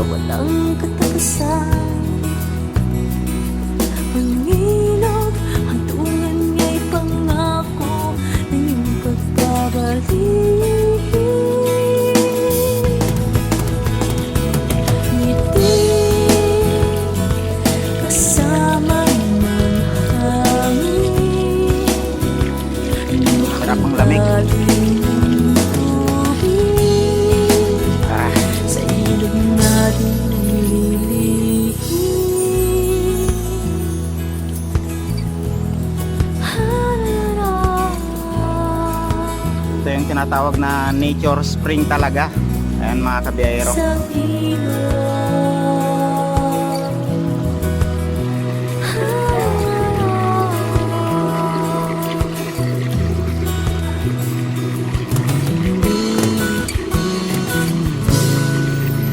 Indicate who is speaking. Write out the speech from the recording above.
Speaker 1: na walang katagasan. Pangilog, hantungan niya'y pangako ng iyong pagbabalik Ngiti kasama ng hangin
Speaker 2: Sarap ang lamig.
Speaker 1: Natin nililihim
Speaker 2: ito yung tinatawag na nature spring talaga. Ayan mga
Speaker 1: ilog